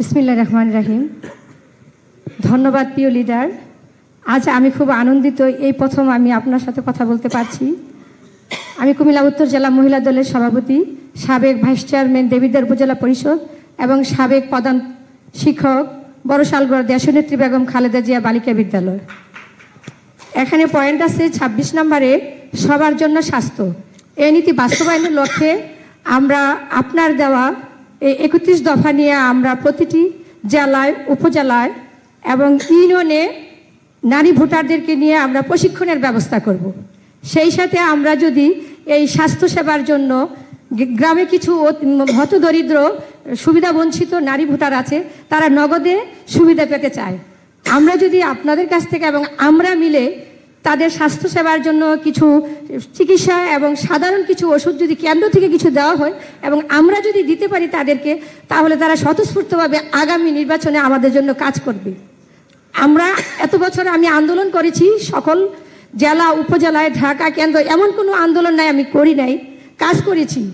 বিসমিল্লা রহমান রাহিম। ধন্যবাদ প্রিয় লিডার আজ আমি খুব আনন্দিত, এই প্রথম আমি আপনার সাথে কথা বলতে পারছি। আমি কুমিল্লা উত্তর জেলা মহিলা দলের সভাপতি, সাবেক ভাইস চেয়ারম্যান দেবিদ্বার উপজেলা পরিষদ এবং সাবেক প্রধান শিক্ষক বড়শালগড় দেশনেত্রী বেগম খালেদা জিয়া বালিকা বিদ্যালয়। এখানে পয়েন্ট আছে ছাব্বিশ নম্বরে, সবার জন্য স্বাস্থ্য। এই নীতি বাস্তবায়নের লক্ষ্যে আমরা আপনার দেওয়া এই একত্রিশ দফা নিয়ে আমরা প্রতিটি জেলায়, উপজেলায় এবং ইউনিয়নে নারী ভোটারদেরকে নিয়ে আমরা প্রশিক্ষণের ব্যবস্থা করব। সেই সাথে আমরা যদি এই স্বাস্থ্যসেবার জন্য গ্রামে কিছু হতদরিদ্র সুবিধা বঞ্চিত নারী ভোটার আছে, তারা নগদে সুবিধা পেতে চায় আমরা যদি আপনাদের কাছ থেকে এবং আমরা মিলে তাদের স্বাস্থ্যসেবার জন্য কিছু চিকিৎসা এবং সাধারণ কিছু ওষুধ যদি কেন্দ্র থেকে কিছু দেওয়া হয় এবং আমরা যদি দিতে পারি তাদেরকে, তাহলে তারা স্বতঃস্ফূর্তভাবে আগামী নির্বাচনে আমাদের জন্য কাজ করবে। আমরা এত বছর আমি আন্দোলন করেছি, সকল জেলা, উপজেলায়, ঢাকা কেন্দ্র, এমন কোনো আন্দোলন নাই, আমি করি নাই, কাজ করেছি।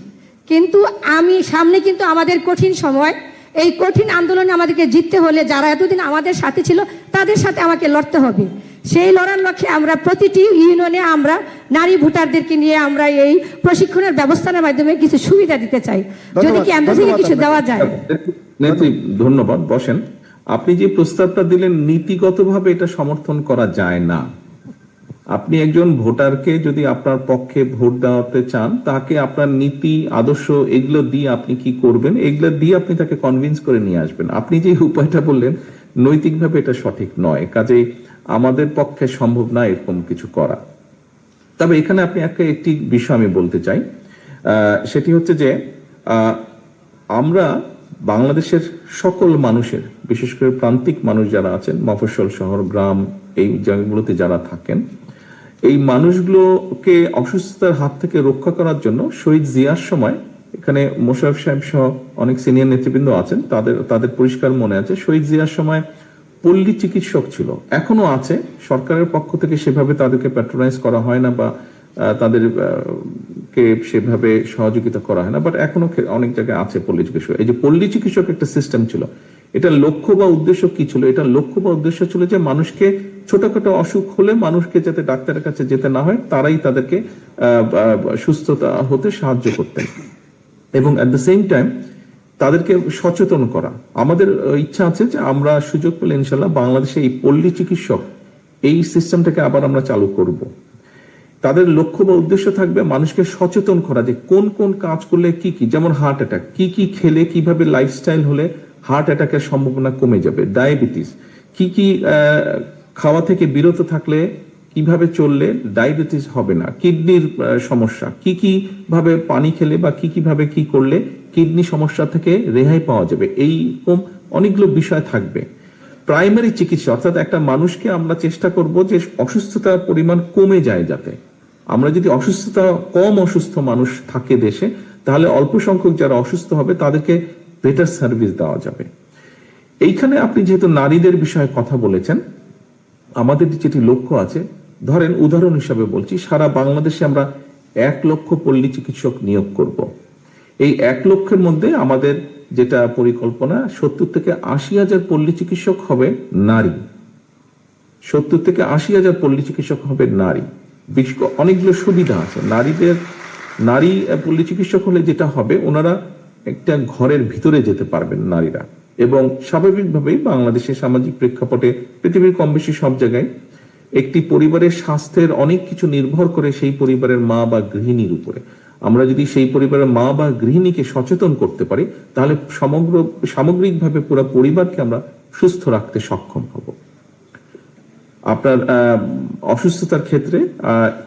কিন্তু আমি, সামনে কিন্তু আমাদের কঠিন সময়। এই কঠিন আন্দোলনে আমাদেরকে জিততে হলে, যারা এতদিন আমাদের সাথে ছিল, তাদের সাথে আমাকে লড়তে হবে। সেই লড়ার লক্ষ্যে আমরা প্রতিটি ইউনিয়নে আমরা নারী ভোটারদেরকে নিয়ে আমরা এই প্রশিক্ষণের ব্যবস্থার মাধ্যমে কিছু সুবিধা দিতে চাই। যদি কেন্দ্র থেকে কিছু দেওয়া যায়। নেত্রী ধন্যবাদ বসেন। আপনি যে প্রস্তাবটা দিলেন নীতিগতভাবে এটা সমর্থন করা যায় না। আপনি একজন ভোটারকে যদি আপনার পক্ষে ভোট দেওয়াতে চান তাকে আপনার নীতি আদর্শ এগুলো দিয়ে আপনি কি করবেন? এগুলো দিয়ে আপনি তাকে কনভিন্স করে নিয়ে আসবেন। আপনি যে উপায়টা বললেন নৈতিকভাবে এটা সঠিক নয়। কাজেই আমাদের পক্ষে সম্ভব না এরকম কিছু করা। তবে এখানে আপনি একটা একটি বিষয় আমি বলতে চাই। সেটি হচ্ছে যে আমরা বাংলাদেশের সকল মানুষের, বিশেষ করে প্রান্তিক মানুষ যারা আছেন, মফস্বল শহর, গ্রাম, এই জায়গাগুলোতে যারা থাকেন, এই মানুষগুলোকে অসুস্থতার হাত থেকে রক্ষা করার জন্য শহীদ জিয়ার সময় এখানে মোশারফ সাহেব সহ অনেক সিনিয়র নেতৃবৃন্দ আছেন। তাদের তাদের পরিষ্কার মনে আছে, শহীদ জিয়ার সময় পল্লী চিকিৎসক ছিল। এখনও আছে। সরকারের পক্ষ থেকে সেভাবে তাদেরকে প্যাট্রোনাইজ করা হয় না বা তাদের কে সেভাবে সহযোগিতা করা হয় না। বাট এখনও অনেক জায়গায় আছে পল্লী চিকিৎসক। এই যে পল্লী চিকিৎসক একটা সিস্টেম ছিল। এটা লক্ষ্য বা উদ্দেশ্য কি ছিল? এটা লক্ষ্য বা উদ্দেশ্য ছিল যে মানুষকে ছোটখাটো অসুখ হলে মানুষকে যাতে ডাক্তারের কাছে যেতে না হয়, তারাই তাদেরকে সুস্থতা হতে সাহায্য করতেন। এবং অ্যাট দ্য সেম টাইম তাদেরকে সচেতন করা। আমাদের ইচ্ছা আছে যে আমরা সুযোগ পেলে ইনশাল্লাহ বাংলাদেশে এই পল্লী চিকিৎসক এই সিস্টেমটাকে আবার আমরা চালু করব। তাদের লক্ষ্য বা উদ্দেশ্য থাকবে মানুষকে সচেতন করা যে কোন কোন কাজ করলে কি কি, যেমন হার্ট অ্যাটাক, কি কি খেলে কীভাবে লাইফস্টাইল হলে হার্ট অ্যাটাকের সম্ভাবনা কমে যাবে, ডায়াবেটিস, কি কি খাওয়া থেকে বিরত থাকলে কীভাবে চললে ডায়াবেটিস হবে না? কিডনির সমস্যা। কি কি ভাবে পানি খেলে বা কি কি ভাবে কি করলে কিডনি সমস্যা থেকে রেহাই পাওয়া যাবে? এইরকম অনেকগুলো বিষয় থাকবে। প্রাইমারি চিকিৎসা, অর্থাৎ একটা মানুষকে আমরা চেষ্টা করব যে অসুস্থতার পরিমাণ কমে যায় যাতে। আমরা যদি অসুস্থতা, কম অসুস্থ মানুষ থাকে দেশে, তাহলে অল্প সংখ্যক যারা অসুস্থ হবে, তাদেরকে বেটার সার্ভিস দেওয়া যাবে। এইখানে আপনি যেহেতু নারীদের বিষয়ে কথা বলেছেন, আমাদের যেটি লক্ষ্য আছে ধরেন উদাহরণ হিসাবে বলছি, সারা বাংলাদেশে আমরা এক লক্ষ পল্লী চিকিৎসক নিয়োগ করব। এই এক লক্ষের মধ্যে আমাদের যেটা পরিকল্পনা, সত্তর থেকে আশি হাজার পল্লী চিকিৎসক হবে নারী। সত্তর থেকে আশি হাজার পল্লী চিকিৎসক হবে নারী। বিশ- অনেকগুলো সুবিধা আছে। নারীদের, নারী পল্লী চিকিৎসক হলে যেটা হবে, ওনারা একটা ঘরের ভিতরে যেতে পারবেন নারীরা। এবং স্বাভাবিকভাবেই বাংলাদেশের সামাজিক প্রেক্ষাপটে পৃথিবীর কম বেশি সব জায়গায় একটি পরিবারের স্বাস্থ্যের অনেক কিছু নির্ভর করে সেই পরিবারের মা বা গৃহিণীর উপরে। আমরা যদি সেই পরিবারের মা বা গৃহিণীকে সচেতন করতে পারি, তাহলে সমগ্র, সামগ্রিকভাবে পুরো পরিবারকে আমরা সুস্থ রাখতে সক্ষম হব। আপনার অসুস্থতার ক্ষেত্রে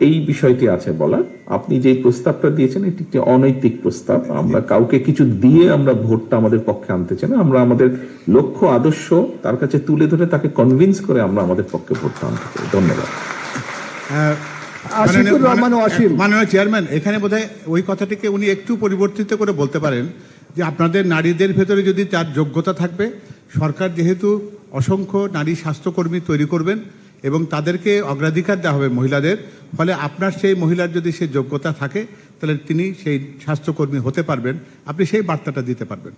এই বিষয়টি আছে বলা আপনি যে প্রস্তাবটা দিয়েছেন এটি একটি অনৈতিক প্রস্তাব। আমরা কাউকে কিছু দিয়ে আমরা ভোটটা আমাদের পক্ষে আনতে চাই না। আমরা আমাদের লক্ষ্য আদর্শ তার কাছে তুলে ধরে তাকে কনভিন্স করে আমরা আমাদের পক্ষে ভোটটা আনতে চাই। ধন্যবাদ। মাননীয়- মাননীয় চেয়ারম্যান এখানে বোধহয় ওই কথাটিকে উনি একটু পরিবর্তিত করে বলতে পারেন যে আপনাদের নারীদের ভেতরে যদি তার যোগ্যতা থাকবে সরকার যেহেতু অসংখ্য নারী স্বাস্থ্যকর্মী তৈরি করবেন এবং তাদেরকে অগ্রাধিকার দেওয়া হবে মহিলাদের। ফলে আপনার সেই মহিলার যদি সে যোগ্যতা থাকে, তাহলে তিনি সেই স্বাস্থ্যকর্মী হতে পারবেন। আপনি সেই বার্তাটা দিতে পারবেন।